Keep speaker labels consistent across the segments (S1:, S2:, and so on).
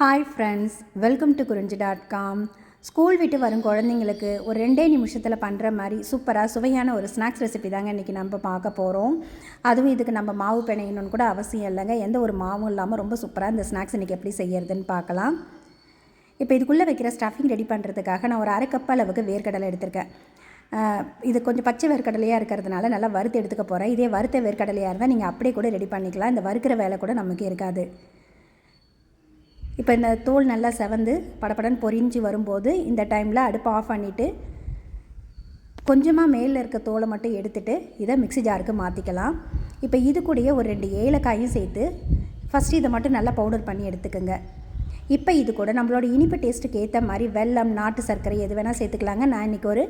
S1: Hi friends welcome to Kurinji dot com school விட்டு வரும் குழந்தைங்களுக்கு ஒரு ரெண்டே நிமிஷத்தில் பண்ணுற மாதிரி சூப்பராக சுவையான ஒரு ஸ்நாக்ஸ் ரெசிபி தாங்க இன்றைக்கி நம்ம பார்க்க போகிறோம் அதுவும் இதுக்கு நம்ம மாவு பிணையணும்னு கூட அவசியம் இல்லைங்க. எந்த ஒரு மாவும் இல்லாமல் ரொம்ப சூப்பராக இந்த ஸ்நாக்ஸ் இன்றைக்கி எப்படி செய்யறதுன்னு பார்க்கலாம். இப்போ இதுக்குள்ளே வைக்கிற ஸ்டஃபிங் ரெடி பண்ணுறதுக்காக நான் ஒரு அரை கப் அளவுக்கு வேர்க்கடலை எடுத்திருக்கேன். இது கொஞ்சம் பச்சை வேர்க்கடலையாக இருக்கிறதுனால நல்லா வறுத்து எடுத்துக்க போகிறேன் இதே வறுத்த வேர்க்கடலையாக இருந்தால் நீங்கள் அப்படியே கூட ரெடி பண்ணிக்கலாம். இந்த வறுக்கிற வேலை கூட நமக்கு இருக்காது. இப்போ இந்த தோல் நல்லா செவந்து படபடன்னு பொரிஞ்சு வரும்போது இந்த டைமில் அடுப்பை ஆஃப் பண்ணிவிட்டு கொஞ்சமாக மேலே இருக்க தோலை மட்டும் எடுத்துகிட்டு இதை மிக்ஸி ஜாருக்கு மாற்றிக்கலாம் இப்போ இது கூடயே ஒரு ரெண்டு ஏலக்காயும் சேர்த்து ஃபஸ்ட்டு இதை மட்டும் நல்லா பவுடர் பண்ணி எடுத்துக்கோங்க. இப்போ இது கூட நம்மளோட இனிப்பு டேஸ்ட்டுக்கு ஏற்ற மாதிரி வெல்லம் நாட்டு சர்க்கரை எது வேணால் சேர்த்துக்கலாங்க. நான் இன்றைக்கி ஒரு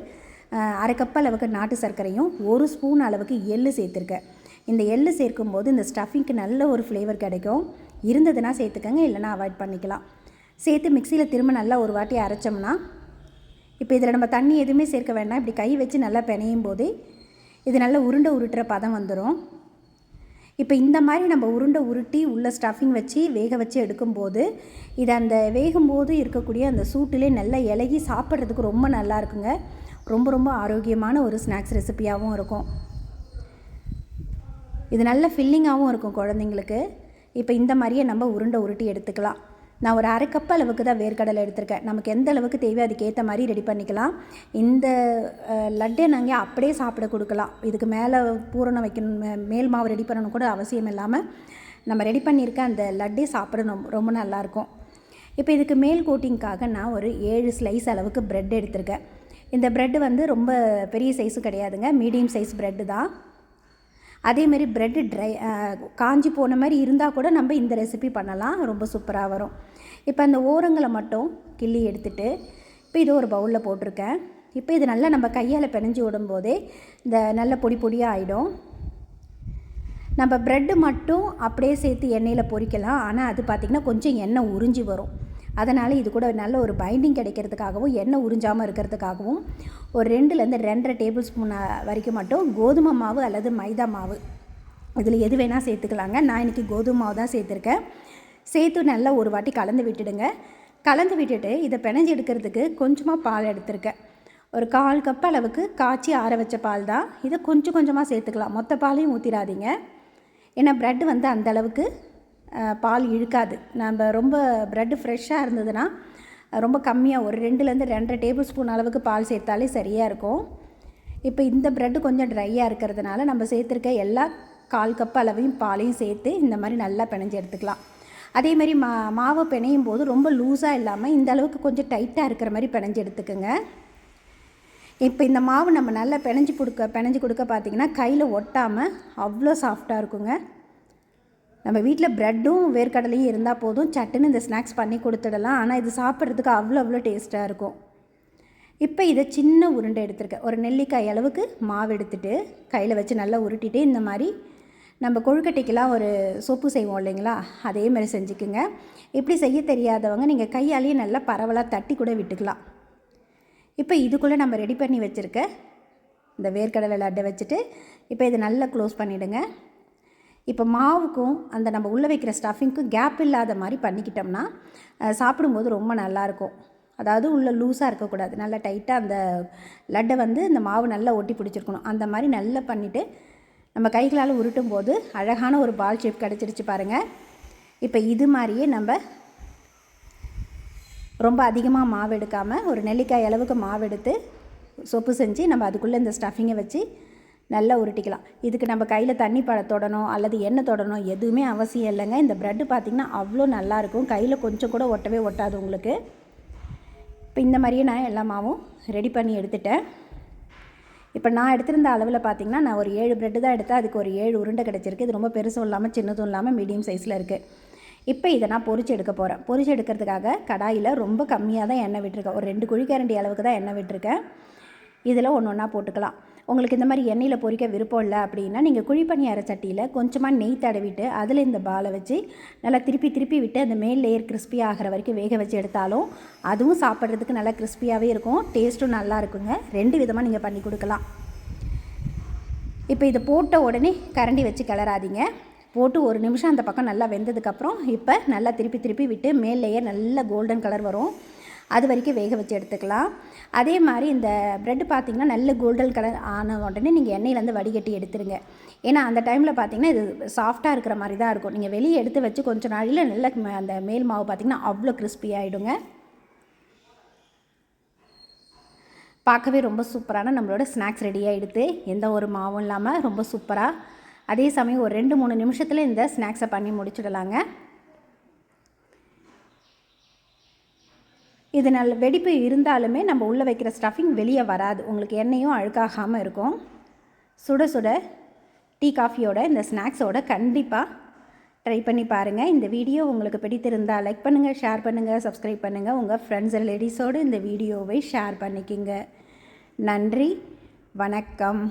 S1: அரை கப் அளவுக்கு நாட்டு சர்க்கரையும் ஒரு ஸ்பூன் அளவுக்கு எள்ளு சேர்த்துருக்கேன். இந்த எள்ளு சேர்க்கும்போது இந்த ஸ்டஃபிங்க்கு நல்ல ஒரு ஃப்ளேவர் கிடைக்கும். இருந்ததுன்னா சேர்த்துக்கங்க இல்லைன்னா அவாய்ட் பண்ணிக்கலாம். சேர்த்து மிக்சியில் திரும்ப நல்லா ஒரு வாட்டி அரைச்சோம்னா இப்போ இதில் நம்ம தண்ணி எதுவுமே சேர்க்க வேண்டாம். இப்படி கை வச்சு நல்லா பிணையும் போது இது நல்லா உருண்டை உருட்டுற பதம் வந்துடும் இப்போ இந்த மாதிரி நம்ம உருண்டை உருட்டி உள்ள ஸ்டஃபிங் வச்சு வேக வச்சு எடுக்கும்போது இது அந்த வேகும்போது இருக்கக்கூடிய அந்த சூட்டிலே நல்லா இலகி சாப்பிட்றதுக்கு ரொம்ப நல்லா இருக்குங்க. ரொம்ப ரொம்ப ஆரோக்கியமான ஒரு ஸ்நாக்ஸ் ரெசிபியாகவும் இருக்கும். இது நல்ல ஃபில்லிங்காகவும் இருக்கும் குழந்தைங்களுக்கு. இப்போ இந்த மாதிரியே நம்ம உருண்டை உருட்டி எடுத்துக்கலாம். நான் ஒரு அரை கப் அளவுக்கு தான் வேர்க்கடலை எடுத்திருக்கேன். நமக்கு எந்த அளவுக்கு தேவையோ அதுக்கேற்ற மாதிரி ரெடி பண்ணிக்கலாம். இந்த லட்டை நாங்கள் அப்படியே சாப்பிட கொடுக்கலாம். இதுக்கு மேலே பூரணம் வைக்கணும் மே- மேல் மாவு ரெடி பண்ணணும் கூட அவசியம் இல்லாமல் நம்ம ரெடி பண்ணியிருக்க அந்த லட்டே சாப்பிடணும். ரொம்ப நல்லாயிருக்கும் இப்போ இதுக்கு மேல் கோட்டிங்க்காக நான் ஒரு ஏழு ஸ்லைஸ் அளவுக்கு ப்ரெட் எடுத்திருக்கேன். இந்த ப்ரெட்டு வந்து ரொம்ப பெரிய சைஸு கிடையாதுங்க. மீடியம் சைஸ் ப்ரெட்டு தான். அதேமாரி ப்ரெட்டு ட்ரை காஞ்சி போன மாதிரி இருந்தால் கூட நம்ம இந்த ரெசிபி பண்ணலாம். ரொம்ப சூப்பராக வரும். இப்போ அந்த ஓரங்களை மட்டும் கிள்ளி எடுத்துட்டு இப்போ இது ஒரு பவுலில் போட்டிருக்கேன். இப்போ இது நல்லா நம்ம கையால் பிணைஞ்சு விடும்போதே இந்த நல்ல பொடி பொடியாக ஆகிடும் நம்ம ப்ரெட்டு மட்டும் அப்படியே சேர்த்து எண்ணெயில் பொரிக்கலாம். ஆனால் அது பார்த்திங்கன்னா கொஞ்சம் எண்ணெய் உறிஞ்சி வரும். அதனால் இது கூட நல்ல ஒரு பைண்டிங் கிடைக்கிறதுக்காகவும் எண்ணெய் உறிஞ்சாமல் இருக்கிறதுக்காகவும் ஒரு ரெண்டுலேருந்து ரெண்டரை டேபிள் ஸ்பூன் வரைக்கும் மட்டும் கோதுமை மாவு அல்லது மைதா மாவு. இதில் எது வேணால் சேர்த்துக்கலாங்க. நான் இன்றைக்கி கோதுமை மாவு தான் சேர்த்துருக்கேன். சேர்த்து நல்லா ஒரு வாட்டி கலந்து விட்டுடுங்க. கலந்து விட்டுட்டு இதை பிணைஞ்சு எடுக்கிறதுக்கு கொஞ்சமாக பால் எடுத்திருக்கேன். ஒரு கால் கப் அளவுக்கு காய்ச்சி ஆற வச்ச பால் தான். இதை கொஞ்சம் கொஞ்சமாக சேர்த்துக்கலாம். மொத்த பாலையும் ஊற்றிடாதீங்க ஏன்னா ப்ரெட் வந்து அந்தளவுக்கு பால் இழுக்காது. நம்ம ரொம்ப ப்ரெட்டு ஃப்ரெஷ்ஷாக இருந்ததுன்னா ரொம்ப கம்மியாக ஒரு ரெண்டுலேருந்து ரெண்டரை டேபிள் ஸ்பூன் அளவுக்கு பால் சேர்த்தாலே சரியாக இருக்கும். இப்போ இந்த ப்ரெட்டு கொஞ்சம் ட்ரையாக இருக்கிறதுனால நம்ம சேர்த்துருக்க எல்லா கால் கப் அளவையும் பாலையும் சேர்த்து இந்த மாதிரி நல்லா பிணைஞ்சு எடுத்துக்கலாம். அதே மாதிரி மா மாவை பிணையும் போது ரொம்ப லூஸாக இல்லாமல் இந்த அளவுக்கு கொஞ்சம் டைட்டாக இருக்கிற மாதிரி பிணைஞ்சு எடுத்துக்கோங்க. இப்போ இந்த மாவு நம்ம நல்லா பிணைஞ்சு கொடுக்க பிணைஞ்சு கொடுக்க பார்த்தீங்கன்னா கையில் ஒட்டாமல் அவ்வளோ சாஃப்டாக இருக்குங்க. நம்ம வீட்டில் ப்ரெட்டும் வேர்க்கடலையும் இருந்தால் போதும் சட்டுன்னு இந்த ஸ்நாக்ஸ் பண்ணி கொடுத்துடலாம். ஆனால் இது சாப்பிட்றதுக்கு அவ்வளோ அவ்வளோ டேஸ்ட்டாக இருக்கும். இப்போ இதை சின்ன உருண்டை எடுத்திருக்கேன். ஒரு நெல்லிக்காய் அளவுக்கு மாவு எடுத்துட்டு கையில் வச்சு நல்லா உருட்டிட்டு இந்த மாதிரி நம்ம கொழுக்கட்டைக்கெலாம் ஒரு சோப்பு செய்வோம் இல்லைங்களா? அதே மாதிரி செஞ்சுக்குங்க. இப்படி செய்ய தெரியாதவங்க நீங்கள் கையாலேயே நல்லா பரவலாக தட்டி கூட விட்டுக்கலாம். இப்போ இதுக்குள்ளே நம்ம ரெடி பண்ணி வச்சுருக்க இந்த வேர்க்கடலை லட்டை வச்சுட்டு இப்போ இதை நல்லா க்ளோஸ் பண்ணிவிடுங்க இப்போ மாவுக்கும் அந்த நம்ம உள்ளே வைக்கிற ஸ்டஃபிங்க்கும் கேப் இல்லாத மாதிரி பண்ணிக்கிட்டோம்னா சாப்பிடும்போது ரொம்ப நல்லாயிருக்கும் அதாவது உள்ளே லூஸாக இருக்கக்கூடாது. நல்லா டைட்டாக அந்த லட்டை வந்து இந்த மாவு நல்லா ஒட்டி பிடிச்சிருக்கணும். அந்த மாதிரி நல்லா பண்ணிவிட்டு நம்ம கைகளால் உருட்டும் போது அழகான ஒரு பால் ஷேப் கிடச்சிருச்சு பாருங்கள் இப்போ இது மாதிரியே நம்ம ரொம்ப அதிகமாக மாவு எடுக்காமல் ஒரு நெல்லிக்காய் அளவுக்கு மாவு எடுத்து சொப்பு செஞ்சு நம்ம அதுக்குள்ளே இந்த ஸ்டஃபிங்கை வச்சு நல்லா உருட்டிக்கலாம். இதுக்கு நம்ம கையில் தண்ணி பழ தொடணும் அல்லது எண்ணெய் தொடணும் எதுவுமே அவசியம் இல்லைங்க. இந்த ப்ரெட்டு பார்த்திங்கன்னா அவ்வளோ நல்லாயிருக்கும் கையில் கொஞ்சம் கூட ஒட்டவே ஒட்டாது உங்களுக்கு. இப்போ இந்த மாதிரியே நான் எல்லா மாவும் ரெடி பண்ணி எடுத்துட்டேன். இப்போ நான் எடுத்திருந்த அளவில் பார்த்தீங்கன்னா நான் ஒரு ஏழு ப்ரெட்டு தான் எடுத்தேன். அதுக்கு ஒரு ஏழு உருண்டை கிடச்சிருக்கு. இது ரொம்ப பெருசும் இல்லாமல் சின்னதும் இல்லாமல் மீடியம் சைஸில் இருக்குது இப்போ இதை நான் பொரிச்சு எடுக்க போகிறேன் பொரிச்சு எடுக்கிறதுக்காக கடாயில் ரொம்ப கம்மியாக தான் எண்ணெய் விட்டுருக்கேன். ஒரு ரெண்டு குழிக்கரண்டி அளவுக்கு தான் எண்ணெய் விட்டுருக்கேன். இதில் ஒன்று ஒன்றா போட்டுக்கலாம். உங்களுக்கு இந்த மாதிரி எண்ணெயில் பொரிக்க விருப்பம் இல்லை அப்படின்னா நீங்கள் குழிப்பணியார சட்டியில் கொஞ்சமாக நெய் தடவிட்டு அதில் இந்த பாலை வச்சு நல்லா திருப்பி திருப்பி விட்டு அந்த மேல் லேயர் கிறிஸ்பி ஆகிற வரைக்கும் வேக வச்சு எடுத்தாலும் அதுவும் சாப்பிட்றதுக்கு நல்லா கிறிஸ்பியாகவே இருக்கும். டேஸ்ட்டும் நல்லா இருக்குங்க. ரெண்டு விதமாக நீங்கள் பண்ணி கொடுக்கலாம். இப்போ இதை போட்ட உடனே கரண்டி வச்சு கிளறாதீங்க. போட்டு ஒரு நிமிஷம் அந்த பக்கம் நல்லா வெந்ததுக்கப்புறம் இப்போ நல்லா திருப்பி திருப்பி விட்டு மேல் லேயர் நல்ல கோல்டன் கலர் வரும். அது வரைக்கும் வேக வச்சு எடுத்துக்கலாம். அதே மாதிரி இந்த ப்ரெட் பார்த்திங்கன்னா நல்ல கோல்டன் கலர் ஆன உடனே நீங்கள் எண்ணெயிலேருந்து வடிகட்டி எடுத்துருங்க. ஏன்னா அந்த டைமில் பார்த்தீங்கன்னா இது சாஃப்டாக இருக்கிற மாதிரி தான் இருக்கும். நீங்கள் வெளியே எடுத்து வச்சு கொஞ்சம் நாளில் நல்ல ம- அந்த மேல் மாவு பார்த்திங்கன்னா அவ்வளோ crispy ஆகிடுங்க பார்க்கவே ரொம்ப சூப்பரான நம்மளோட ஸ்நாக்ஸ் ரெடியாக எடுத்து எந்த ஒரு மாவும் இல்லாமல் ரொம்ப சூப்பராக அதே சமயம் ஒரு ரெண்டு மூணு நிமிஷத்தில் இந்த ஸ்நாக்ஸை பண்ணி முடிச்சிடலாங்க. இது நல்ல வெடிப்பு இருந்தாலுமே நம்ம உள்ளே வைக்கிற ஸ்டஃபிங் வெளியே வராது. உங்களுக்கு எண்ணெயும் அழுக்காகாமல் இருக்கும். சுட சுட டீ காஃபியோட இந்த ஸ்நாக்ஸோட கண்டிப்பாக ட்ரை பண்ணி பாருங்கள் இந்த வீடியோ உங்களுக்கு பிடித்திருந்தால் லைக் பண்ணுங்கள் ஷேர் பண்ணுங்கள் சப்ஸ்கிரைப் பண்ணுங்கள் உங்கள் ஃப்ரெண்ட்ஸ் ரிலேட்டிவ்ஸோடு இந்த வீடியோவை ஷேர் பண்ணிக்கிங்க. நன்றி வணக்கம்.